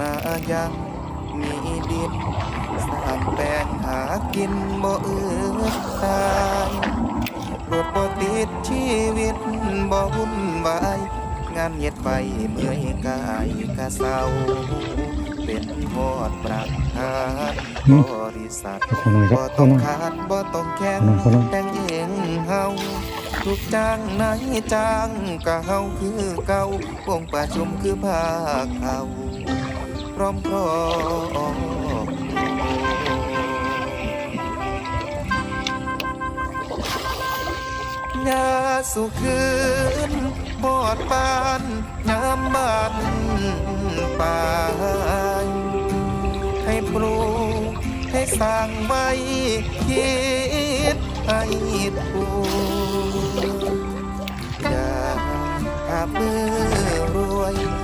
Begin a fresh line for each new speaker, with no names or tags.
นายังมีดินสร้างแปลงหากินบ่เอื้อตายรถบ่ติดชีวิตบ่วุ่นวาย งานเย็ดไปเมื่อยกายกะเศร้าเป็นหอดปรักหา
อืม
บริษัท
ขอหน่อยค
บ่
รับขอ
ต้อง
หน่อย
ขาดบ่ต้องแข็ง
ขอหน่อยขอหน่อย
แต่งเองเฮาทุกจ้างไหนจ้างก็เฮาคือเก่าวงประชุมคือภาคเขาพ ร้อมพร้อมยาสุขืนบอดปานยามบ้านป่าให้ปลูกให้สร้างไว้คิดให้ถูกอย่าอาบมือ